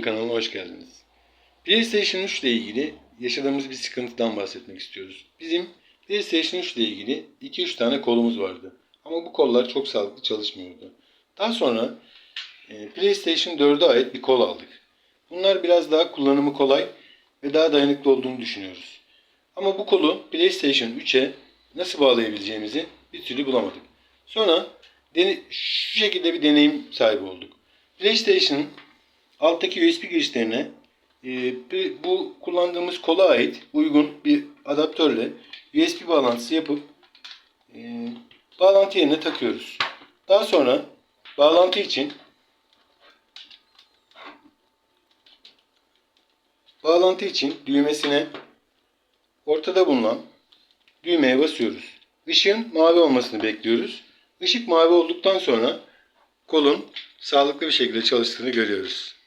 Gaming kanalına hoş geldiniz. PlayStation 3 ile ilgili yaşadığımız bir sıkıntıdan bahsetmek istiyoruz. Bizim PlayStation 3 ile ilgili 2-3 tane kolumuz vardı. Ama bu kollar çok sağlıklı çalışmıyordu. Daha sonra e, PlayStation 4'e ait bir kol aldık. Bunlar biraz daha kullanımı kolay ve daha dayanıklı olduğunu düşünüyoruz. Ama bu kolu PlayStation 3'e nasıl bağlayabileceğimizi bir türlü bulamadık. Sonra şu şekilde bir deneyim sahibi olduk. PlayStation'ın alttaki USB girişlerine e, bu kullandığımız kola ait uygun bir adaptörle USB bağlantısı yapıp e, bağlantı yerine takıyoruz. Daha sonra bağlantı için bağlantı için düğmesine ortada bulunan düğmeye basıyoruz. Işığın mavi olmasını bekliyoruz. Işık mavi olduktan sonra kolun sağlıklı bir şekilde çalıştığını görüyoruz.